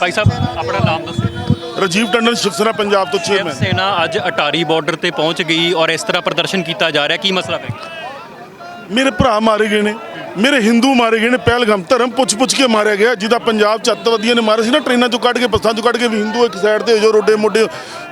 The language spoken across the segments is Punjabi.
ਭਾਈ ਸਾਹਿਬ ਆਪਣਾ ਨਾਮ ਦੱਸੋ। ਰਾਜੀਵ ਟੰਡਨ ਸ਼ਿਵ ਸੈਨਾ ਪੰਜਾਬ ਤੋਂ ਸ਼ਿਵ ਚੇਅਰਮੈਨ ਸੈਨਾ ਅੱਜ ਅਟਾਰੀ ਬਾਰਡਰ ਤੇ ਪਹੁੰਚ ਗਈ ਔਰ ਇਸ ਤਰ੍ਹਾਂ ਪ੍ਰਦਰਸ਼ਨ ਕੀਤਾ ਜਾ ਰਿਹਾ। ਕੀ ਮਸਲਾ ਹੈ ਮੇਰੇ ਭਰਾ ਮਾਰੇ ਗਏ ਨੇ ਮੇਰੇ ਹਿੰਦੂ ਮਾਰੇ ਗਏ ਨੇ ਪਹਿਲਗਾਮ ਧਰਮ ਪੁੱਛ ਪੁੱਛ ਕੇ ਮਾਰਿਆ ਗਿਆ ਜਿਹਦਾ ਪੰਜਾਬ ਚ ਅੱਤਵਾਦੀਆਂ ਨੇ ਮਾਰੇ ਸੀ ਨਾ ਟ੍ਰੇਨਾਂ ਚੋਂ ਕੱਢ ਕੇ ਬੱਸਾਂ ਚੋਂ ਕੱਢ ਕੇ ਵੀ ਹਿੰਦੂ ਇੱਕ ਸਾਈਡ ਤੇ ਹੋ ਜਾਓ ਰੋਡੇ ਮੋਢੇ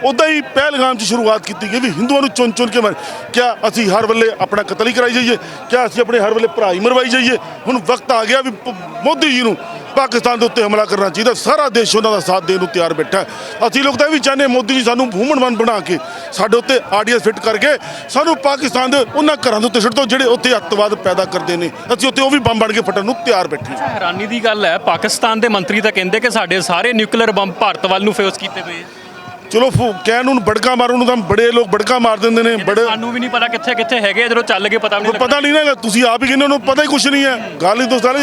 ਉਦਾਂ ਹੀ ਪਹਿਲਗਾਮ ਚ ਸ਼ੁਰੂਆਤ ਕੀਤੀ ਗਈ ਵੀ ਹਿੰਦੂਆਂ ਨੂੰ ਚੁਣ ਚੁਣ ਕੇ ਮਾਰ। ਕਿਆ ਅਸੀਂ ਹਰ ਵੇਲੇ ਆਪਣਾ ਕਤਲ ਹੀ ਕਰਾਈ ਜਾਈਏ? ਕਿਆ ਅਸੀਂ ਆਪਣੇ ਹਰ ਵੇਲੇ ਭਰਾ ਹੀ ਮਰਵਾਈ ਜਾਈਏ? ਹੁਣ ਵਕਤ ਆ ਗਿਆ ਵੀ ਪ- ਮੋਦੀ ਜੀ ਨੂੰ ਪਾਕਿਸਤਾਨ ਦੇ ਉੱਤੇ ਹਮਲਾ ਕਰਨਾ ਚਾਹੀਦਾ। ਸਾਰਾ ਦੇਸ਼ ਉਹਨਾਂ ਦਾ ਸਾਥ ਦੇਣ ਨੂੰ ਤਿਆਰ ਬੈਠਾ ਅਸੀਂ ਲੋਕ ਤਾਂ ਇਹ ਵੀ ਚਾਹੁੰਦੇ ਮੋਦੀ ਜੀ ਸਾਨੂੰ ਹੂਮਨਵਨ ਬਣਾ ਕੇ ਸਾਡੇ ਉੱਤੇ ਆਰਡੀਐਸ ਫਿੱਟ ਕਰਕੇ ਸਾਨੂੰ ਪਾਕਿਸਤਾਨ ਦੇ ਉਹਨਾਂ ਘਰਾਂ ਦੇ ਉੱਤੇ ਛੱਡ ਦਿਓ ਜਿਹੜੇ ਉੱਥੇ ਅੱਤਵਾਦ ਪੈਦਾ ਕਰਦੇ ਨੇ। ਅਸੀਂ ਉੱਥੇ ਉਹ ਵੀ ਬੰਬ ਬਣ ਕੇ ਫਟਣ ਨੂੰ ਤਿਆਰ ਬੈਠੇ ਹੈਰਾਨੀ ਦੀ ਗੱਲ ਹੈ, ਪਾਕਿਸਤਾਨ ਦੇ ਮੰਤਰੀ ਤਾਂ ਕਹਿੰਦੇ ਕਿ ਸਾਡੇ ਸਾਰੇ ਨਿਊਕਲੀਅਰ ਬੰਬ ਭਾਰਤ ਵੱਲ ਨੂੰ ਫੇਸ ਕੀਤੇ ਪਏ ਆ। ਚਲੋ ਫੂ- ਕਹਿਣ ਨੂੰ ਬੜਕਾ ਮਾਰਨ ਨੂੰ ਤਾਂ ਬੜੇ ਲੋਕ ਬੜਕਾ ਮਾਰ ਦਿੰਦੇ ਨੇ ਬੜੇ ਸਾਨੂੰ ਵੀ ਨਹੀਂ ਪਤਾ ਕਿੱਥੇ ਕਿੱਥੇ ਹੈਗੇ ਜਦੋਂ ਚੱਲ ਕੇ ਪਤਾ ਵੀ ਨਹੀਂ ਪਤਾ ਨਹੀਂ ਨਾ ਤੁਸੀਂ ਆਪ ਹੀ ਕਹਿੰਦੇ ਉਹਨੂੰ ਪਤਾ ਹੀ ਕੁਛ ਨਹੀਂ ਹੈ। ਗੱਲ ਹੀ ਦੋਸਤਾਂ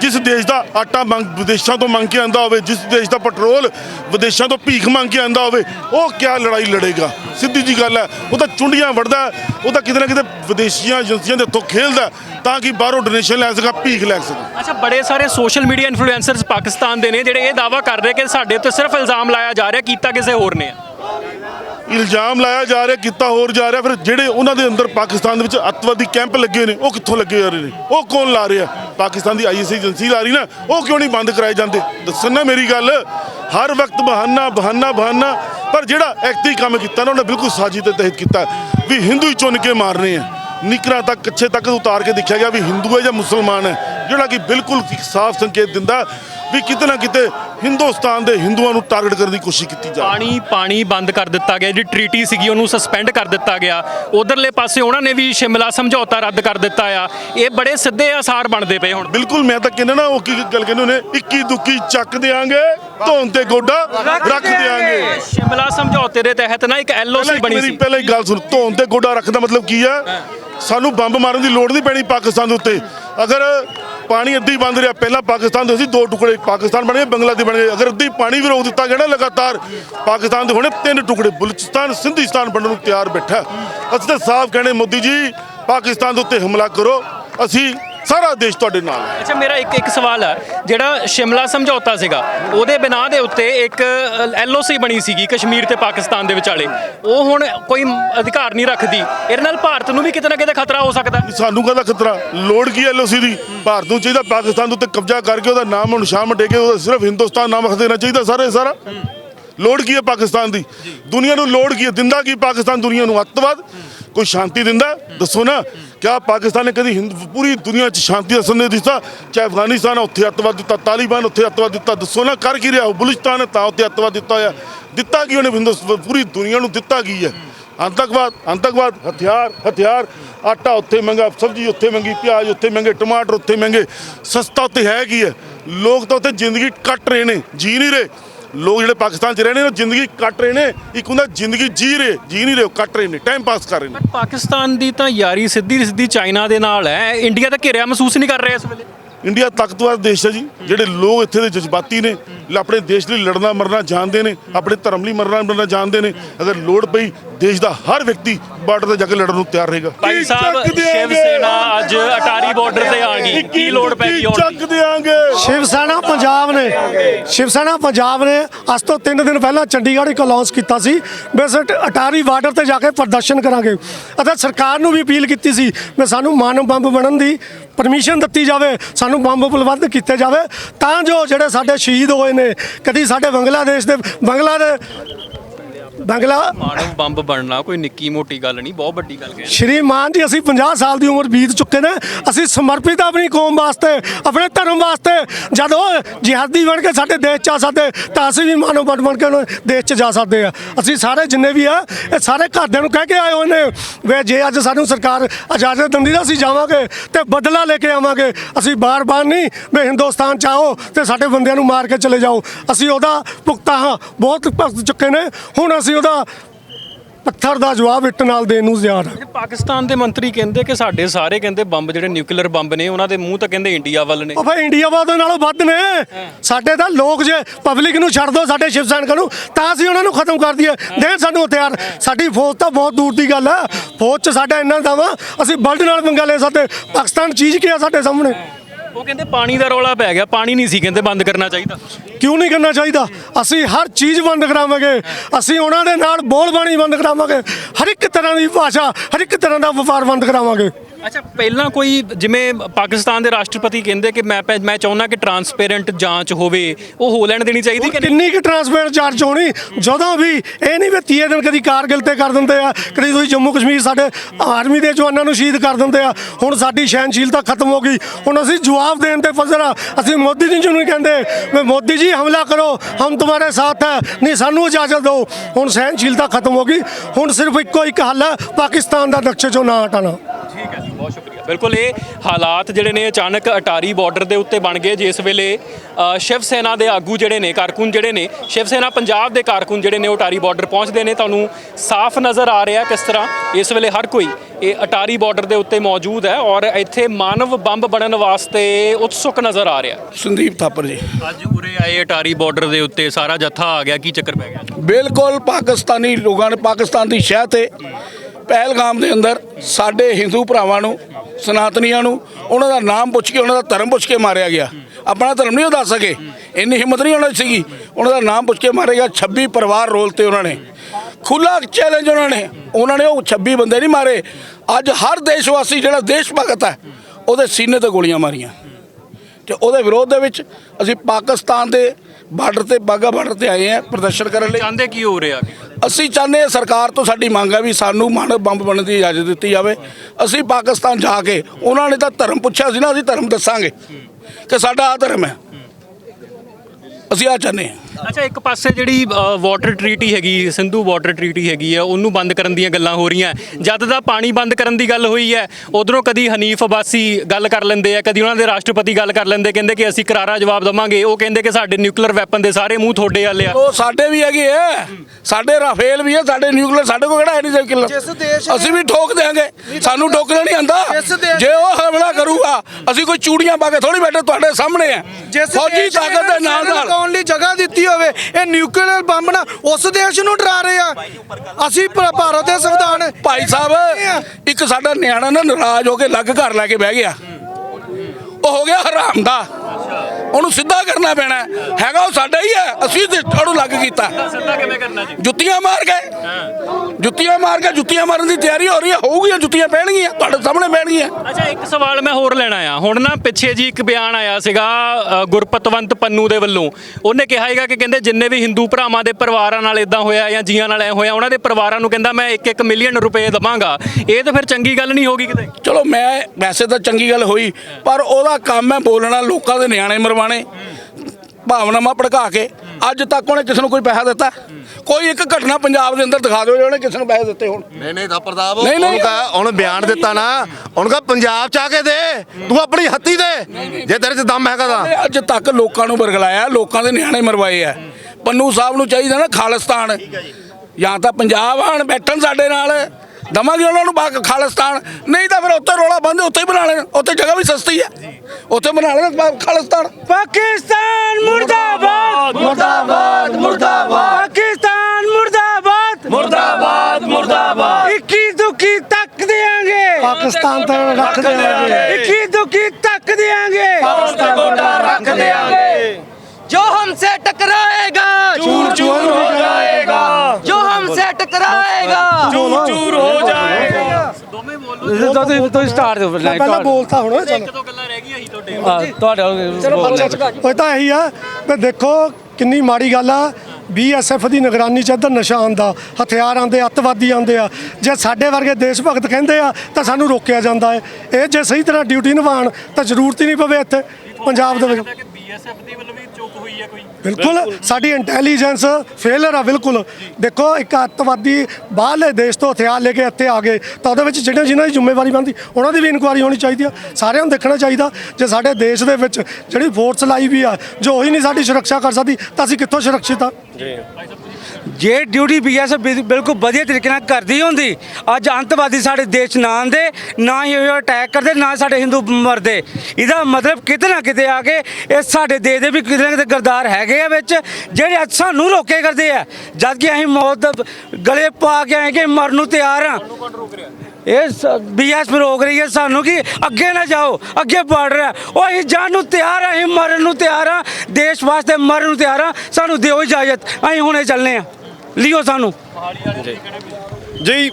ਜਿਸ ਦੇਸ਼ ਦਾ ਆਟਾ ਮੰਗ ਵਿਦੇਸ਼ਾਂ ਤੋਂ ਮੰਗ ਕੇ ਆਂਦਾ ਹੋਵੇ ਜਿਸ ਦੇਸ਼ ਦਾ ਪੈਟਰੋਲ ਵਿਦੇਸ਼ਾਂ ਤੋਂ ਭੀਖ ਮੰਗ ਕੇ ਆਂਦਾ ਹੋਵੇ ਉਹ ਕਿਆ ਲੜਾਈ ਲੜੇਗਾ? ਸਿੱਧੀ ਜੀ ਗੱਲ ਹੈ ਉਹ ਤਾਂ ਚੁੰਡੀਆਂ ਵੜਦਾ ਉਹ ਤਾਂ ਕਿਤੇ ਨਾ ਕਿਤੇ ਵਿਦੇਸ਼ੀਆਂ ਏਜੰਸੀਆਂ ਦੇ ਹੱਥੋਂ ਖੇਲਦਾ ਤਾਂ ਕਿ ਬਾਹਰੋਂ ਡੋਨੇਸ਼ਨ ਲੈ ਸਕਾ ਭੀਖ ਲੈ ਸਕਾ। ਅੱਛਾ ਬੜੇ ਸਾਰੇ ਸੋਸ਼ਲ ਮੀਡੀਆ ਇਨਫਲੂਐਂਸਰਸ ਪਾਕਿਸਤਾਨ ਦੇ ਨੇ ਜਿਹੜੇ ਇਹ ਦਾਵਾ ਕਰ ਰਹੇ ਕਿ ਸਾਡੇ ਉੱਤੇ ਸਿਰਫ ਇਲਜ਼ਾਮ ਲਾਇਆ ਜਾ ਰਿਹਾ ਕੀਤਾ ਕਿਸੇ ਹੋਰ ਨੇ। ਇਲਜ਼ਾਮ ਲਾਇਆ ਜਾ ਰਿਹਾ, ਕੀਤਾ ਹੋਰ ਜਾ ਰਿਹਾ, ਫਿਰ ਜਿਹੜੇ ਉਹਨਾਂ ਦੇ ਅੰਦਰ ਪਾਕਿਸਤਾਨ ਦੇ ਵਿੱਚ ਅੱਤਵਾਦੀ ਕੈਂਪ ਲੱਗੇ ਨੇ, ਉਹ ਕਿੱਥੋਂ ਲੱਗੇ ਜਾ ਰਹੇ ਨੇ? ਉਹ ਕੌਣ ਲਾ ਰਿਹਾ? ਪਾਕਿਸਤਾਨ ਦੀ ਆਈਐਸਆਈ ਏਜੰਸੀ ਲਾ ਰਹੀ ਨਾ, ਉਹ ਕਿਉਂ ਨਹੀਂ ਬੰਦ ਕਰਾਏ ਜਾਂਦੇ? ਦੱਸਣ ਨਾ ਮੇਰੀ ਗੱਲ, ਹਰ ਵਕਤ ਬਹਾਨਾ ਬਹਾਨਾ ਬਹਾਨਾ, ਪਰ ਜਿਹੜਾ ਐਕਟੀ ਕੰਮ ਕੀਤਾ ਨਾ, ਉਹਨੇ ਬਿਲਕੁਲ ਸਾਜ਼ੀ ਦੇ ਤਹਿਤ ਕੀਤਾ ਵੀ ਹਿੰਦੂ ਹੀ ਚੁਣ ਕੇ ਮਾਰਨੇ ਆ। ਨਿਕਰਾਂ ਤੱਕ, ਕੱਛੇ ਤੱਕ ਉਤਾਰ ਕੇ ਦੇਖਿਆ ਗਿਆ ਵੀ ਹਿੰਦੂ ਹੈ ਜਾਂ ਮੁਸਲਮਾਨ ਹੈ, ਜਿਹੜਾ ਕਿ ਬਿਲਕੁਲ ਸਾਫ਼ ਸੰਕੇਤ ਦਿੰਦਾ ਵੀ ਕਿਤੇ ਨਾ ਕਿਤੇ ਹਿੰਦੁਸਤਾਨ ਦੇ ਹਿੰਦੂਆਂ ਨੂੰ ਟਾਰਗੇਟ ਕਰਨ ਦੀ ਕੋਸ਼ਿਸ਼ ਕੀਤੀ ਜਾ ਰਹੀ ਪਾਣੀ ਪਾਣੀ ਬੰਦ ਕਰ ਦਿੱਤਾ ਗਿਆ ਜਿਹੜੀ ਟ੍ਰੀਟੀ ਸੀਗੀ ਉਹਨੂੰ ਸਸਪੈਂਡ ਕਰ ਦਿੱਤਾ ਗਿਆ। ਉਧਰਲੇ ਪਾਸੇ ਉਹਨਾਂ ਨੇ ਵੀ ਸ਼ਿਮਲਾ ਸਮਝੌਤਾ ਰੱਦ ਕਰ ਦਿੱਤਾ ਆ। ਇਹ ਬੜੇ ਸਿੱਧੇ ਆਸਾਰ ਬਣਦੇ ਪਏ ਹੁਣ। ਬਿਲਕੁਲ ਮੈਂ ਤਾਂ ਕਹਿੰਦਾ ਨਾ ਉਹ ਕੀ ਗੱਲ ਕਹਿੰਦੇ ਨੇ 21 ਦੁੱਕੀ ਚੱਕ ਦੇਾਂਗੇ ਧੌਣ ਤੇ ਗੋਡਾ ਰੱਖ ਦੇਾਂਗੇ ਸ਼ਿਮਲਾ ਸਮਝੌਤੇ ਦੇ ਤਹਿਤ ਨਾ ਇੱਕ ਐਲਓਸੀ ਬਣੀ ਸੀ। ਪਹਿਲਾਂ ਹੀ ਗੱਲ ਸੁਣ ਧੌਣ ਤੇ ਗੋਡਾ ਰੱਖਣ ਦਾ ਮਤਲਬ ਕੀ ਹੈ। ਸਾਨੂੰ ਬੰਬ ਮਾਰਨ ਦੀ ਲੋੜ ਨਹੀਂ ਪੈਣੀ ਪਾਕਿਸਤਾਨ ਦੇ ਉੱਤੇ। ਅਗਰ ਪਾਣੀ ਅੱਧੀ ਬੰਦ ਰਿਹਾ। ਪਹਿਲਾਂ ਪਾਕਿਸਤਾਨ ਦੇ ਸੀ, ਦੋ ਟੁਕੜੇ ਪਾਕਿਸਤਾਨ ਬਣ ਗਏ, ਬੰਗਲਾਦੇਸ਼ ਬਣ ਗਏ। ਅਗਰ ਅੱਧੀ ਪਾਣੀ ਵੀ ਰੋਕ ਦਿੱਤਾ ਗਿਆ ਨਾ ਲਗਾਤਾਰ, ਪਾਕਿਸਤਾਨ ਦੇ ਹੋਣੇ ਤਿੰਨ ਟੁਕੜੇ ਬਲੂਚਿਸਤਾਨ, ਸਿੰਧੀਸਤਾਨ ਬਣਨ ਨੂੰ ਤਿਆਰ ਬੈਠਾ ਅਸੀਂ ਤਾਂ ਸਾਫ਼ ਕਹਿੰਦੇ ਮੋਦੀ ਜੀ, ਪਾਕਿਸਤਾਨ ਦੇ ਉੱਤੇ ਹਮਲਾ ਕਰੋ। ਅਸੀਂ ਸਾਰਾ ਦੇਸ਼ ਤੁਹਾਡੇ ਨਾਲ ਹੈ। ਅੱਛਾ ਮੇਰਾ ਇੱਕ ਇੱਕ ਸਵਾਲ ਹੈ। ਜਿਹੜਾ ਸ਼ਿਮਲਾ ਸਮਝੌਤਾ ਸੀਗਾ ਉਹਦੇ ਬਿਨਾਂ ਦੇ ਉੱਤੇ ਇੱਕ ਐਲਓਸੀ ਬਣੀ ਸੀਗੀ ਕਸ਼ਮੀਰ ਤੇ ਪਾਕਿਸਤਾਨ ਦੇ ਵਿਚਾਲੇ। ਉਹ ਹੁਣ ਕੋਈ ਅਧਿਕਾਰ ਨਹੀਂ ਰੱਖਦੀ। ਇਹਦੇ ਨਾਲ ਭਾਰਤ ਨੂੰ ਵੀ ਕਿਤੇ ਨਾ ਕਿਤੇ ਖਤਰਾ ਹੋ ਸਕਦਾ ਸਾਨੂੰ ਕਹਦਾ ਖਤਰਾ? ਲੋੜ ਕੀ ਐਲਓਸੀ ਦੀ? ਭਾਰਤ ਨੂੰ ਚਾਹੀਦਾ ਪਾਕਿਸਤਾਨ ਦੇ ਉੱਤੇ ਕਬਜ਼ਾ ਕਰਕੇ ਉਹਦਾ ਨਾਮ ਨਿਸ਼ਾਨ ਮਟੇ ਕੇ ਉਹਦਾ ਸਿਰਫ ਹਿੰਦੁਸਤਾਨ ਨਾਮ ਰੱਖ ਦੇਣਾ ਚਾਹੀਦਾ ਸਾਰੇ ਸਾਰਾ। ਲੋੜ ਕੀ ਹੈ ਪਾਕਿਸਤਾਨ ਦੀ? ਦੁਨੀਆ ਨੂੰ ਲੋੜ ਕੀ ਹੈ? ਦਿੰਦਾ ਕੀ ਪਾਕਿਸਤਾਨ ਦੁਨੀਆ ਨੂੰ? ਅੱਤਵਾਦ? ਕੋਈ ਸ਼ਾਂਤੀ ਦਿੰਦਾ? ਦੱਸੋ ਨਾ। ਕਿਆ ਪਾਕਿਸਤਾਨ ਨੇ ਕਦੀ ਹਿੰਦ ਪੂਰੀ ਦੁਨੀਆ 'ਚ ਸ਼ਾਂਤੀ ਦਾ ਸੰਦੇਸ਼ ਦਿੱਤਾ? ਚਾਹੇ ਅਫਗਾਨਿਸਤਾਨ ਆ, ਉੱਥੇ ਅੱਤਵਾਦ ਦਿੱਤਾ ਤਾਲਿਬਾਨ ਉੱਥੇ ਅੱਤਵਾਦ ਦਿੱਤਾ। ਦੱਸੋ ਨਾ ਕਰ ਕੀ ਰਿਹਾ ਉਹ? ਬਲੂਚਿਸਤਾਨ ਹੈ ਤਾਂ ਉੱਥੇ ਅੱਤਵਾਦ ਦਿੱਤਾ ਹੋਇਆ। ਦਿੱਤਾ ਕੀ ਉਹਨੇ? ਹਿੰਦੁਸਤਾਨ ਪੂਰੀ ਦੁਨੀਆ ਨੂੰ ਦਿੱਤਾ ਕੀ ਹੈ? ਆਤੰਕਵਾਦ ਆਤੰਕਵਾਦ ਹਥਿਆਰ ਹਥਿਆਰ। ਆਟਾ ਉੱਥੇ ਮੰਗਾ ਸਬਜ਼ੀ ਉੱਥੇ ਮੰਗੀ ਪਿਆਜ਼ ਉੱਥੇ ਮਹਿੰਗੇ ਟਮਾਟਰ ਉੱਥੇ ਮਹਿੰਗੇ ਸਸਤਾ ਉੱਥੇ ਹੈ ਕੀ ਹੈ? ਲੋਕ ਤਾਂ ਉੱਥੇ ਜ਼ਿੰਦਗੀ ਕੱਟ ਰਹੇ ਨੇ ਜੀ ਨਹੀਂ ਰਹੇ। ਲੋਕ ਜਿਹੜੇ ਪਾਕਿਸਤਾਨ 'ਚ ਰਹਿ ਰਹੇ ਨੇ, ਉਹ ਜ਼ਿੰਦਗੀ ਕੱਟ ਰਹੇ ਨੇ। ਇੱਕ ਹੁੰਦਾ ਜ਼ਿੰਦਗੀ ਜੀ ਰਹੇ, ਜੀ ਨਹੀਂ ਰਹੇ, ਉਹ ਕੱਟ ਰਹੇ ਨੇ ਟਾਈਮ ਪਾਸ ਕਰ ਰਹੇ ਨੇ। ਪਾਕਿਸਤਾਨ ਦੀ ਤਾਂ ਯਾਰੀ ਸਿੱਧੀ ਸਿੱਧੀ ਚਾਈਨਾ ਦੇ ਨਾਲ ਹੈ। ਇੰਡੀਆ ਤਾਂ ਘੇਰਿਆ ਮਹਿਸੂਸ ਨਹੀਂ ਕਰ ਰਿਹਾ ਇਸ ਵੇਲੇ। ਇੰਡੀਆ ਤਾਕਤਵਰ ਦੇਸ਼ ਹੈ ਜੀ ਜਿਹੜੇ ਲੋਕ ਇੱਥੇ ਦੇ ਜਜ਼ਬਾਤੀ ਨੇ ਆਪਣੇ ਦੇਸ਼ ਲਈ ਲੜਨਾ ਮਰਨਾ ਜਾਣਦੇ ਨੇ ਆਪਣੇ ਧਰਮ ਲਈ ਮਰਨਾ ਮਰਨਾ ਜਾਣਦੇ ਨੇ ਅਗਰ ਲੋੜ ਪਈ ਦੇਸ਼ ਦਾ ਹਰ ਵਿਅਕਤੀ ਬਾਰਡਰ ਤੇ ਜਾ ਕੇ ਲੜਨ ਨੂੰ ਤਿਆਰ ਰਹੇਗਾ। ਭਾਈ ਸਾਹਿਬ। ਸ਼ਿਵ ਸੈਨਾ ਅੱਜ ਅਟਾਰੀ ਬਾਰਡਰ ਤੇ ਆ ਗਈ। ਕੀ ਲੋੜ ਪੈ ਗਈ ਹੁਣ ਚੱਕ ਦਿਆਂਗੇ? ਸ਼ਿਵ ਸੈਨਾ ਪੰਜਾਬ ਨੇ ਸ਼ਿਵ ਸੈਨਾ ਪੰਜਾਬ ਨੇ ਅੱਜ ਤੋਂ 3 ਦਿਨ ਪਹਿਲਾਂ ਚੰਡੀਗੜ੍ਹ ਇੱਕ ਅਨਾਉਂਸ ਕੀਤਾ ਸੀ ਵੀ ਅਸੀਂ ਅਟਾਰੀ ਬਾਰਡਰ ਤੇ ਜਾ ਕੇ ਪ੍ਰਦਰਸ਼ਨ ਕਰਾਂਗੇ। ਅਤੇ ਸਰਕਾਰ ਨੂੰ ਵੀ ਅਪੀਲ ਕੀਤੀ ਸੀ ਵੀ ਸਾਨੂੰ ਮਾਨਵ ਬੰਬ ਬਣਨ ਦੀ ਪਰਮਿਸ਼ਨ ਦਿੱਤੀ ਜਾਵੇ, ਸਾਨੂੰ ਬੰਬ ਉਪਲਬਧ ਕੀਤੇ ਜਾਵੇ, ਤਾਂ ਜੋ ਜਿਹੜੇ ਸਾਡੇ ਸ਼ਹੀਦ ਹੋਏ ਨੇ, ਕਦੀ ਸਾਡੇ ਬੰਗਲਾਦੇਸ਼ ਦੇ, ਬੰਗਲਾ ਦੇ ਬੰਗਲਾ। ਮਾਨਵ ਬੰਬ ਬਣਨਾ ਕੋਈ ਨਿੱਕੀ ਮੋਟੀ ਗੱਲ ਨਹੀਂ ਬਹੁਤ ਵੱਡੀ ਗੱਲ ਹੈ। ਸ਼੍ਰੀਮਾਨ ਜੀ ਅਸੀਂ 50 ਸਾਲ ਦੀ ਉਮਰ ਬੀਤ ਚੁੱਕੇ ਨੇ। ਅਸੀਂ ਸਮਰਪਿਤ ਆਪਣੀ ਕੌਮ ਵਾਸਤੇ ਆਪਣੇ ਧਰਮ ਵਾਸਤੇ ਜਦ ਉਹ ਜਿਹਾਦੀ ਬਣ ਕੇ ਸਾਡੇ ਦੇਸ਼ ਚ ਆ ਸਕਦੇ ਤਾਂ ਅਸੀਂ ਵੀ ਮਾਨਵ ਬਣ ਬਣ ਕੇ ਉਹਨਾਂ ਦੇਸ਼ ਚ ਜਾ ਸਕਦੇ ਆ। ਅਸੀਂ ਸਾਰੇ ਜਿੰਨੇ ਵੀ ਆ ਇਹ ਸਾਰੇ ਘਰਦਿਆਂ ਨੂੰ ਕਹਿ ਕੇ ਆਏ ਹੋਏ ਨੇ ਵੀ ਜੇ ਅੱਜ ਸਾਨੂੰ ਸਰਕਾਰ ਇਜਾਜ਼ਤ ਦਿੰਦੀ ਤਾਂ ਅਸੀਂ ਜਾਵਾਂਗੇ ਤੇ ਬਦਲਾ ਲੈ ਕੇ ਆਵਾਂਗੇ। ਅਸੀਂ ਬਾਰ-ਬਾਰ ਨਹੀਂ ਵੀ ਹਿੰਦੁਸਤਾਨ ਚ ਆਓ ਤੇ ਸਾਡੇ ਬੰਦਿਆਂ ਨੂੰ ਮਾਰ ਕੇ ਚਲੇ ਜਾਓ। ਅਸੀਂ ਉਹਦਾ ਭੁਗਤਾ ਹਾਂ ਬਹੁਤ ਭੁਗਤ ਚੁੱਕੇ ਨੇ। ਹੁਣ ਅਸੀਂ ਉਹਦਾ ਪੱਥਰ ਦਾ ਜਵਾਬ ਇੱਟ ਨਾਲ ਦੇਣ ਨੂੰ ਤਿਆਰ ਹਾਂ ਪਾਕਿਸਤਾਨ ਦੇ ਮੰਤਰੀ ਕਹਿੰਦੇ ਕਿ ਸਾਡੇ ਸਾਰੇ ਕਹਿੰਦੇ ਬੰਬ ਜਿਹੜੇ ਨਿਊਕਲੀਅਰ ਬੰਬ ਨੇ ਉਹਨਾਂ ਦੇ ਮੂੰਹ ਤਾਂ ਕਹਿੰਦੇ ਇੰਡੀਆ ਵੱਲ ਨੇ। ਉਹ ਭਾਈ ਇੰਡੀਆ ਵਾਦ ਨਾਲੋਂ ਵੱਧ ਨੇ। ਸਾਡੇ ਤਾਂ ਲੋਕ ਜੇ ਪਬਲਿਕ ਨੂੰ ਛੱਡ ਦੋ ਸਾਡੇ ਸ਼ਿਵ ਸੈਨਿਕਾਂ ਨੂੰ ਤਾਂ ਅਸੀਂ ਉਹਨਾਂ ਨੂੰ ਖਤਮ ਕਰ ਦਈਏ। ਦੇਣ ਸਾਨੂੰ ਹਥਿਆਰ। ਸਾਡੀ ਫੌਜ ਤਾਂ ਬਹੁਤ ਦੂਰ ਦੀ ਗੱਲ ਹੈ ਫੌਜ 'ਚ ਸਾਡਾ ਇੰਨਾ ਦਵਾ ਅਸੀਂ ਵਰਲਡ ਨਾਲ ਪੰਗਾ ਲੈ ਸਕਦੇ ਪਾਕਿਸਤਾਨ ਚੀਜ਼ ਕੀ ਆ ਸਾਡੇ ਸਾਹਮਣੇ? ਉਹ ਕਹਿੰਦੇ ਪਾਣੀ ਦਾ ਰੌਲਾ ਪੈ ਗਿਆ, ਪਾਣੀ ਨਹੀਂ ਸੀ ਕਹਿੰਦੇ ਬੰਦ ਕਰਨਾ ਚਾਹੀਦਾ। ਕਿਉਂ ਨਹੀਂ ਕਰਨਾ ਚਾਹੀਦਾ? ਅਸੀਂ ਹਰ ਚੀਜ਼ ਬੰਦ ਕਰਾਵਾਂਗੇ। ਅਸੀਂ ਉਹਨਾਂ ਦੇ ਨਾਲ ਬੋਲਬਾਣੀ ਬੰਦ ਕਰਾਵਾਂਗੇ। ਹਰ ਇੱਕ ਤਰ੍ਹਾਂ ਦੀ ਭਾਸ਼ਾ, ਹਰ ਇੱਕ ਤਰ੍ਹਾਂ ਦਾ ਵਪਾਰ ਬੰਦ ਕਰਾਵਾਂਗੇ। ਅੱਛਾ ਪਹਿਲਾਂ ਕੋਈ ਜਿਵੇਂ ਪਾਕਿਸਤਾਨ ਦੇ ਰਾਸ਼ਟਰਪਤੀ ਕਹਿੰਦੇ ਕਿ ਮੈਂ ਮੈਂ ਚਾਹੁੰਦਾ ਕਿ ਟਰਾਂਸਪੇਰੈਂਟ ਜਾਂਚ ਹੋਵੇ ਉਹ ਹੋ ਲੈਣ ਦੇਣੀ ਚਾਹੀਦੀ ਕਿ ਕਿੰਨੀ ਕਿ ਟਰਾਂਸਪੇਰੈਂਟ ਚਾਰਜ ਹੋਣੀ? ਜਦੋਂ ਵੀ ਇਹ ਨਹੀਂ ਵੀ ਤੀਏ ਦਿਨ ਕਦੀ ਕਾਰਗਿਲ ਤੇ ਕਰ ਦਿੰਦੇ ਆ ਕਦੀ ਤੁਸੀਂ ਜੰਮੂ ਕਸ਼ਮੀਰ ਸਾਡੇ ਆਰਮੀ ਦੇ ਜਵਾਨਾਂ ਨੂੰ ਸ਼ਹੀਦ ਕਰ ਦਿੰਦੇ ਆ ਹੁਣ ਸਾਡੀ ਸਹਿਨਸ਼ੀਲਤਾ ਖਤਮ ਹੋ ਗਈ ਹੁਣ ਅਸੀਂ ਜਵਾਬ ਦੇਣ ਤੇ ਫਜ਼ਰ ਆ ਅਸੀਂ ਮੋਦੀ ਜੀ ਨੂੰ ਕਹਿੰਦੇ ਵੀ ਮੋਦੀ ਜੀ ਹਮਲਾ ਕਰੋ ਹਮ ਤੁਹਾਡੇ ਸਾਥ ਹੈ ਨਹੀਂ ਸਾਨੂੰ ਇਜਾਜ਼ਤ ਦਿਓ ਹੁਣ ਸਹਿਨਸ਼ੀਲਤਾ ਖਤਮ ਹੋ ਗਈ ਹੁਣ ਸਿਰਫ ਇੱਕੋ ਇੱਕ ਹੱਲ ਹੈ ਪਾਕਿਸਤਾਨ ਦਾ ਨਕਸ਼ੇ ਚੋਂ ਨਾ ਹਟਾਣਾ। ਬਹੁਤ ਸ਼ੁਕਰੀਆ। ਬਿਲਕੁਲ ਇਹ ਹਾਲਾਤ ਜਿਹੜੇ ਨੇ ਅਚਾਨਕ ਅਟਾਰੀ ਬਾਰਡਰ ਦੇ ਉੱਤੇ ਬਣ ਗਏ ਜਿਸ ਵੇਲੇ ਸ਼ਿਵ ਸੈਨਾ ਦੇ ਆਗੂ ਜਿਹੜੇ ਨੇ ਕਾਰਕੁਨ ਜਿਹੜੇ ਨੇ ਸ਼ਿਵ ਸੈਨਾ ਪੰਜਾਬ ਦੇ ਕਾਰਕੁਨ ਜਿਹੜੇ ਨੇ ਉਹ ਅਟਾਰੀ ਬਾਰਡਰ ਪਹੁੰਚਦੇ ਨੇ। ਤੁਹਾਨੂੰ ਸਾਫ਼ ਨਜ਼ਰ ਆ ਰਿਹਾ ਕਿਸ ਤਰ੍ਹਾਂ ਇਸ ਵੇਲੇ ਹਰ ਕੋਈ ਇਹ ਅਟਾਰੀ ਬਾਰਡਰ ਦੇ ਉੱਤੇ ਮੌਜੂਦ ਹੈ ਔਰ ਇੱਥੇ ਮਾਨਵ ਬੰਬ ਬਣਨ ਵਾਸਤੇ ਉਤਸੁਕ ਨਜ਼ਰ ਆ ਰਿਹਾ ਸੰਦੀਪ ਥਾਪਰ ਜੀ। ਅੱਜ ਉਰੇ ਆਏ ਅਟਾਰੀ ਬਾਰਡਰ ਦੇ ਉੱਤੇ ਸਾਰਾ ਜੱਥਾ ਆ ਗਿਆ ਕੀ ਚੱਕਰ ਪੈ ਗਿਆ? ਬਿਲਕੁਲ ਪਾਕਿਸਤਾਨੀ ਲੋਕਾਂ ਨੇ ਪਾਕਿਸਤਾਨ ਦੀ ਸ਼ਹਿ ਤੇ ਪਹਿਲਗਾਮ ਦੇ ਅੰਦਰ ਸਾਡੇ ਹਿੰਦੂ ਭਰਾਵਾਂ ਨੂੰ, ਸਨਾਤਨੀਆਂ ਨੂੰ, ਉਹਨਾਂ ਦਾ ਨਾਮ ਪੁੱਛ ਕੇ, ਉਹਨਾਂ ਦਾ ਧਰਮ ਪੁੱਛ ਕੇ ਮਾਰਿਆ ਗਿਆ। ਆਪਣਾ ਧਰਮ ਨਹੀਂ ਉਹ ਦੱਸ ਸਕੇ। ਇੰਨੀ ਹਿੰਮਤ ਨਹੀਂ ਉਹਨਾਂ ਦੀ ਸੀਗੀ। ਉਹਨਾਂ ਦਾ ਨਾਮ ਪੁੱਛ ਕੇ ਮਾਰਿਆ ਗਿਆ 26 ਪਰਿਵਾਰ ਰੋਲ ਤੇ ਉਹਨਾਂ ਨੇ। ਖੁੱਲਾ ਚੈਲੰਜ ਉਹਨਾਂ ਨੇ। ਉਹਨਾਂ ਨੇ ਉਹ 26 ਬੰਦੇ ਨਹੀਂ ਮਾਰੇ। ਅੱਜ ਹਰ ਦੇਸ਼ ਵਾਸੀ ਜਿਹੜਾ ਦੇਸ਼ ਭਗਤ ਹੈ, ਉਹਦੇ ਸੀਨੇ ਤੇ ਗੋਲੀਆਂ ਮਾਰੀਆਂ। ਤੇ ਉਹਦੇ ਵਿਰੋਧ ਦੇ ਵਿੱਚ ਅਸੀਂ ਪਾਕਿਸਤਾਨ ਦੇ ਬਾਰਡਰ ਤੇ ਬਾਗਾ ਬਾਰਡਰ ਤੇ ਆਏ ਆ ਪ੍ਰਦਰਸ਼ਨ ਕਰਨ ਲਈ। ਚਾਹੁੰਦੇ ਕੀ ਹੋ ਰਿਹਾ? ਅਸੀਂ ਚਾਹੁੰਦੇ ਹਾਂ ਸਰਕਾਰ ਤੋਂ ਸਾਡੀ ਮੰਗ ਹੈ ਵੀ ਸਾਨੂੰ ਮਾਨਵ ਬੰਬ ਬਣਨ ਦੀ ਇਜਾਜ਼ਤ ਦਿੱਤੀ ਜਾਵੇ। ਅਸੀਂ ਪਾਕਿਸਤਾਨ ਜਾ ਕੇ ਉਹਨਾਂ ਨੇ ਤਾਂ ਧਰਮ ਪੁੱਛਿਆ ਸੀ ਨਾ ਅਸੀਂ ਧਰਮ ਦੱਸਾਂਗੇ ਕਿ ਸਾਡਾ ਆ ਧਰਮ ਹੈ। ਅਸੀਂ ਆ ਚਾਹੁੰਦੇ ਹਾਂ। ਅੱਛਾ ਇੱਕ ਪਾਸੇ ਜਿਹੜੀ ਵਾਟਰ ਟ੍ਰੀਟੀ ਹੈਗੀ ਸਿੰਧੂ ਵਾਟਰ ਟ੍ਰੀਟੀ ਹੈਗੀ ਆ ਉਹਨੂੰ ਬੰਦ ਕਰਨ ਦੀਆਂ ਗੱਲਾਂ ਹੋ ਰਹੀਆਂ। ਜਦ ਦਾ ਪਾਣੀ ਬੰਦ ਕਰਨ ਦੀ ਗੱਲ ਹੋਈ ਹੈ ਉਧਰੋਂ ਕਦੀ ਹਨੀਫ ਅਬਾਸੀ ਗੱਲ ਕਰ ਲੈਂਦੇ ਆ ਕਦੀ ਉਹਨਾਂ ਦੇ ਰਾਸ਼ਟਰਪਤੀ ਗੱਲ ਕਰ ਲੈਂਦੇ ਕਹਿੰਦੇ ਕਿ ਅਸੀਂ ਕਰਾਰਾ ਜਵਾਬ ਦਵਾਂਗੇ। ਉਹ ਕਹਿੰਦੇ ਕਿ ਸਾਡੇ ਨਿਊਕਲੀਅਰ ਵੈਪਨ ਦੇ ਸਾਰੇ ਮੂੰਹ ਤੁਹਾਡੇ ਵਾਲੇ ਆ। ਉਹ ਸਾਡੇ ਵੀ ਹੈਗੇ ਆ। ਸਾਡੇ ਰਾਫੇਲ ਵੀ ਹੈ ਸਾਡੇ ਨਿਊਕਲੀਅਰ ਸਾਡੇ ਕੋਲ ਕਿਹੜਾ ਹੈ ਨਹੀਂ ਕਿਲਰ ਜਿਸ ਦੇਸ਼ ਨੇ- ਅਸੀਂ ਵੀ ਠੋਕ ਦੇਾਂਗੇ ਸਾਨੂੰ ਠੋਕਣਾ ਨਹੀਂ ਆਂਦਾ। ਜੇ ਉਹ ਹਮਲਾ ਕਰੂਗਾ ਅਸੀਂ ਕੋਈ ਚੂੜੀਆਂ ਪਾ ਕੇ ਥੋੜੀ ਬੈਠੇ ਤੁਹਾਡੇ ਸਾਹਮਣੇ ਆ। ਜਿਸ ਫੌਜੀ ਤਾਕਤ ਦੇ ਨਾਲ ਨਾਲ ਲਈ ਜਗ੍ਹਾ ਦਿੱਤੀ ਹੋਵੇ ਇਹ ਨਿਊਕਲੀਅਰ ਬੰਬ ਨਾ ਉਸ ਦੇਸ਼ ਨੂੰ ਡਰਾ ਰਹੇ ਆ। ਅਸੀਂ ਭ- ਭਾਰਤ ਦੇ ਸੰਵਿਧਾਨ ਭਾਈ ਸਾਹਿਬ ਇੱਕ ਸਾਡਾ ਨਿਆਣਾ ਨਾ ਨਾਰਾਜ਼ ਹੋ ਕੇ ਲੱਗ ਘਰ ਲੈ ਕੇ ਬਹਿ ਗਿਆ। ਉਹ ਹੋ ਗਿਆ ਹਰਾਮ ਦਾ ਉਹਨੂੰ ਸਿੱਧਾ ਕਰਨਾ ਪੈਣਾ ਹੈ। ਹੈਗਾ ਉਹ ਸਾਡਾ ਹੀ ਹੈ। ਅਸੀਂ ਤੇ ਉਹਨੂੰ ਲੱਗ ਕੀਤਾ। ਸਿੱਧਾ ਕਿਵੇਂ ਕਰਨਾ ਜੀ? ਜੁੱਤੀਆਂ ਮਾਰ ਕੇ ਜੁੱਤੀਆਂ ਮਾਰ ਕੇ ਜੁੱਤੀਆਂ ਮਾਰਨ ਦੀ ਤਿਆਰੀ ਹੋ ਰਹੀ ਹੈ। ਹੋਊਗੀਆਂ ਜੁੱਤੀਆਂ ਪੈਣਗੀਆਂ। ਤੁਹਾਡੇ ਸਾਹਮਣੇ ਪੈਣਗੀਆਂ। ਅੱਛਾ ਇੱਕ ਸਵਾਲ ਮੈਂ ਹੋਰ ਲੈਣਾ ਆ। ਹੁਣ ਨਾ ਪਿੱਛੇ ਜੀ ਇੱਕ ਬਿਆਨ ਆਇਆ ਸੀਗਾ ਗੁਰਪਤਵੰਤ ਪੰਨੂ ਦੇ ਵੱਲੋਂ। ਉਹਨੇ ਕਿਹਾ ਹੈਗਾ ਕਿ ਕਹਿੰਦੇ ਜਿੰਨੇ ਵੀ ਹਿੰਦੂ ਭਰਾਵਾਂ ਦੇ ਪਰਿਵਾਰਾਂ ਨਾਲ ਇਦਾਂ ਹੋਇਆ ਜਾਂ ਜੀਆਂ ਨਾਲ ਐ ਹੋਇਆ ਉਹਨਾਂ ਦੇ ਪਰਿਵਾਰਾਂ ਨੂੰ ਕਹਿੰਦਾ ਮੈਂ 1-1 ਮਿਲੀਅਨ ਰੁਪਏ ਦਵਾਂਗਾ। ਇਹ ਤਾਂ ਫਿਰ ਚੰਗੀ ਗੱਲ ਨਹੀਂ ਹੋਗੀ ਕਿਤੇ? ਚਲੋ ਮੈਂ ਵੈਸੇ ਤਾਂ ਚੰਗੀ ਗੱਲ ਹੋਈ ਪਰ ਉਹਦਾ ਕੰਮ ਹੈ ਬੋਲਣਾ ਲੋਕਾਂ ਦੇ ਨਿਆਣੇ ਮਰਵਾਣੇ ਭਾਵਨਾਵਾਂ ਭੜਕਾ ਕੇ ਅੱਜ ਤੱਕ ਉਹਨੇ ਕਿਸੇ ਨੂੰ ਕੋਈ ਪੈਸਾ ਦਿੱਤਾ। ਕੋਈ ਇੱਕ ਘਟਨਾ ਪੰਜਾਬ ਦੇ ਅੰਦਰ ਦਿਖਾ ਦਿਓ ਜਿਹਨੇ ਕਿਸੇ ਨੂੰ ਪੈਸੇ ਦਿੱਤੇ ਹੋਣ। ਨਹੀਂ ਨਹੀਂ ਥਾਪਰ ਸਾਹਿਬ ਨਹੀਂ, ਨਹੀਂ। ਉਹਨੂੰ ਕਹਾ ਉਹਨੇ ਬਿਆਨ ਦਿੱਤਾ ਨਾ। ਉਹਨੂੰ ਕਹਾ ਪੰਜਾਬ ਚ ਆ ਕੇ ਦੇ ਤੂੰ ਆਪਣੀ ਹੱਤੀ ਦੇ। ਜੇ ਤੇਰੇ ਚ ਦਮ ਹੈਗਾ ਤਾਂ। ਅੱਜ ਤੱਕ ਲੋਕਾਂ ਨੂੰ ਬਰਗਲਾਇਆ ਲੋਕਾਂ ਦੇ ਨਿਆਣੇ ਮਰਵਾਏ ਆ। ਪੰਨੂ ਸਾਹਿਬ ਨੂੰ ਚਾਹੀਦਾ ਨਾ ਖਾਲਿਸਤਾਨ। ਜਾਂ ਤਾਂ ਪੰਜਾਬ ਆਣ ਬੈਠਣ ਸਾਡੇ ਨਾਲ। ਦਵਾਂਗੇ ਉਹਨਾਂ ਨੂੰ ਬਾ ਖਾਲਿਸਤਾਨ। ਨਹੀਂ ਤਾਂ ਫਿਰ ਉੱਥੇ ਰੋਲਾ ਬੰਦੇ ਉੱਥੇ ਹੀ ਬਣਾ ਲੈਣ। ਉੱਥੇ ਜਗ੍ਹਾ ਵੀ ਸਸਤੀ ਹੈ। ਉੱਥੇ ਬਣਾ ਲੈਣ ਖਾਲਿਸਤਾਨ। ਪਾਕਿਸਤਾਨ ਮੁਰਦਾਬਾਦ। ਮੁਰਦਾਬਾਦ ਮੁਰਦਾਬਾਦ। ਪਾਕਿਸਤਾਨ ਮੁਰਦਾਬਾਦ। ਮੁਰਦਾਬਾਦ ਮੁਰਦਾਬਾਦ। ਇੱਕੀ ਦੁਖੀ ਤੱਕ ਦੇਾਂਗੇ ਪਾਕਿਸਤਾਨ ਤਾਂ ਰੱਖ ਦੇਾਂਗੇ ਇੱਕੀ ਦੁਖੀ ਤੱਕ ਦੇਾਂਗੇ ਪਾਕਿਸਤਾਨ ਕੋਟਾ ਰੱਖ ਦੇਾਂਗੇ ਜੋ ਹਮਸੇ ਟਕਰਾਏਗਾ। ਚੂਰ ਚੂਰ ਚੂਰ ਚੂਰ ਹੋ ਜਾਏਗਾ ਦੋਵੇਂ ਬੋਲੋ ਤੁਸੀਂ ਤੁਸੀਂ ਸਟਾਰਟ ਦਿਓ ਪਹਿਲਾਂ ਪਹਿਲਾਂ ਬੋਲਤਾ ਹੁਣ ਇੱਕ ਦੋ ਗੱਲਾਂ ਰਹਿ ਗਈਆਂ ਸੀ ਤੁਹਾਡੇ। ਉਹ ਤਾਂ ਇਹੀ ਆ ਤੇ ਦੇਖੋ ਕਿੰਨੀ ਮਾੜੀ ਗੱਲ ਆ। ਬੀ ਐਸ ਐਫ ਦੀ ਨਿਗਰਾਨੀ ਚ ਇਧਰ ਨਸ਼ਾ ਆਂਦਾ ਹਥਿਆਰ ਆਂਦੇ ਅੱਤਵਾਦੀ ਆਂਦੇ ਆ। ਜੇ ਸਾਡੇ ਵਰਗੇ ਦੇਸ਼ ਭਗਤ ਕਹਿੰਦੇ ਆ ਤਾਂ ਸਾਨੂੰ ਰੋਕਿਆ ਜਾਂਦਾ ਹੈ। ਇਹ ਜੇ ਸਹੀ ਤਰ੍ਹਾਂ ਡਿਊਟੀ ਨਿਭਾਣ ਤਾਂ ਜ਼ਰੂਰਤ ਹੀ ਨਹੀਂ ਪਵੇ ਇੱਥੇ ਪੰਜਾਬ ਦੇ ਵਿੱਚ। ਬੀਐਸਐਫ ਦੀ ਵੱਲੋਂ ਵੀ ਹੈ ਕੋਈ? ਬਿਲਕੁਲ ਸਾਡੀ ਇੰਟੈਲੀਜੈਂਸ ਫੇਲਰ ਆ ਬਿਲਕੁਲ। ਦੇਖੋ ਇੱਕ ਅੱਤਵਾਦੀ ਬਾਹਰਲੇ ਦੇਸ਼ ਤੋਂ ਹਥਿਆਰ ਲੈ ਕੇ ਇੱਥੇ ਆ ਗਏ ਤਾਂ ਉਹਦੇ ਵਿੱਚ ਜਿਹੜੇ ਜਿਨ੍ਹਾਂ ਦੀ ਜ਼ਿੰਮੇਵਾਰੀ ਬਣਦੀ ਉਹਨਾਂ ਦੀ ਵੀ ਇਨਕੁਆਇਰੀ ਹੋਣੀ ਚਾਹੀਦੀ ਆ। ਸਾਰਿਆਂ ਨੂੰ ਦੇਖਣਾ ਚਾਹੀਦਾ ਜੇ ਸਾਡੇ ਦੇਸ਼ ਦੇ ਵਿੱਚ ਜਿਹੜੀ ਫੋਰਸ ਲਾਈ ਵੀ ਆ ਜੋ ਉਹੀ ਨਹੀਂ ਸਾਡੀ ਸੁਰੱਖਿਆ ਕਰ ਸਕਦੀ ਤਾਂ ਅਸੀਂ ਕਿੱਥੋਂ ਸੁਰੱਖਿਤ ਆ? ਜੇ। ਜੇ ਡਿਊਟੀ ਬੀਐਸਐਫ ਬਿਲਕੁਲ ਵਧੀਆ ਤਰੀਕੇ ਨਾਲ ਕਰਦੀ ਹੁੰਦੀ, ਅੱਜ ਅੰਤਵਾਦੀ ਸਾਡੇ ਦੇਸ਼ 'ਚ ਨਾ ਆਉਂਦੇ, ਨਾ ਹੀ ਉਹ ਅਟੈਕ ਕਰਦੇ, ਨਾ ਸਾਡੇ ਹਿੰਦੂ ਮਰਦੇ। ਇਹਦਾ ਮਤਲਬ ਕਿਤੇ ਨਾ ਕਿਤੇ ਆ ਕੇ ਇਹ ਸਾਡੇ ਦੇਸ਼ ਦੇ ਵੀ ਕਿਤੇ ਨਾ ਕਿਤੇ ਗਰਦਾਰ ਹੈਗੇ ਆ ਵਿੱਚ, ਜਿਹੜੇ ਅੱਜ ਸਾਨੂੰ ਰੋਕੇ ਕਰਦੇ ਆ। ਜਦ ਕਿ ਅਸੀਂ ਮੌਤ ਗਲੇ ਪਾ ਕੇ ਆਏ ਕਿ ਮਰਨ ਨੂੰ ਤਿਆਰ ਆ। ਇਹ ਬੀਐਸਪੀ ਰੋਕ ਰਹੀ ਹੈ ਸਾਨੂੰ ਕਿ ਅੱਗੇ ਨਾ ਜਾਓ, ਅੱਗੇ ਬਾਰਡਰ ਹੈ ਉਹ ਅਸੀਂ ਜਾਣ ਨੂੰ ਤਿਆਰ ਆ ਅਸੀਂ ਮਰਨ ਨੂੰ ਤਿਆਰ ਆ ਦੇਸ਼ ਵਾਸਤੇ ਮਰਨ ਨੂੰ ਤਿਆਰ ਆ ਸਾਨੂੰ ਦਿਓ ਇਜਾਜ਼ਤ। ਅਸੀਂ ਹੁਣੇ ਚੱਲਨੇ ਆ ਲਿਓ ਸਾਨੂੰ। ਜੀ।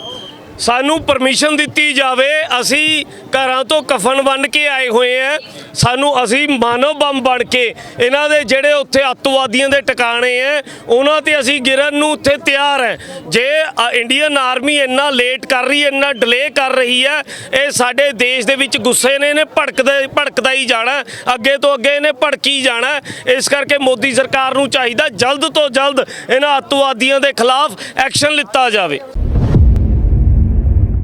ਸਾਨੂੰ ਪਰਮਿਸ਼ਨ ਦਿੱਤੀ ਜਾਵੇ, ਅਸੀਂ ਘਰਾਂ ਤੋਂ ਕਫਨ ਬਣ ਕੇ ਆਏ ਹੋਏ ਆ। ਸਾਨੂੰ ਅਸੀਂ ਮਾਨਵ ਬੰਬ ਬਣ ਕੇ ਇਹਨਾਂ ਦੇ ਜਿਹੜੇ ਉੱਥੇ ਅੱਤਵਾਦੀਆਂ ਦੇ ਟਿਕਾਣੇ ਆ, ਉਹਨਾਂ ਤੇ ਅਸੀਂ ਗਿਰਨ ਨੂੰ ਉੱਥੇ ਤਿਆਰ ਹੈ ਜੇ ਇੰਡੀਅਨ ਆਰਮੀ ਇੰਨਾ ਲੇਟ ਕਰ ਰਹੀ ਹੈ ਇੰਨਾ ਡਿਲੇ ਕਰ ਰਹੀ ਹੈ ਇਹ ਸਾਡੇ ਦੇਸ਼ ਦੇ ਵਿੱਚ ਗੁੱਸੇ ਨੇ, ਇਹਨੇ ਭੜਕਦੇ, ਭੜਕਦਾ ਹੀ ਜਾਣਾ। ਅੱਗੇ ਤੋਂ ਅੱਗੇ ਇਹਨੇ ਭੜਕੀ ਜਾਣਾ। ਇਸ ਕਰਕੇ ਮੋਦੀ ਸਰਕਾਰ ਨੂੰ ਚਾਹੀਦਾ ਜਲਦ ਤੋਂ ਜਲਦ ਇਹਨਾਂ ਅੱਤਵਾਦੀਆਂ ਦੇ ਖਿਲਾਫ ਐਕਸ਼ਨ ਲਿੱਤਾ ਜਾਵੇ।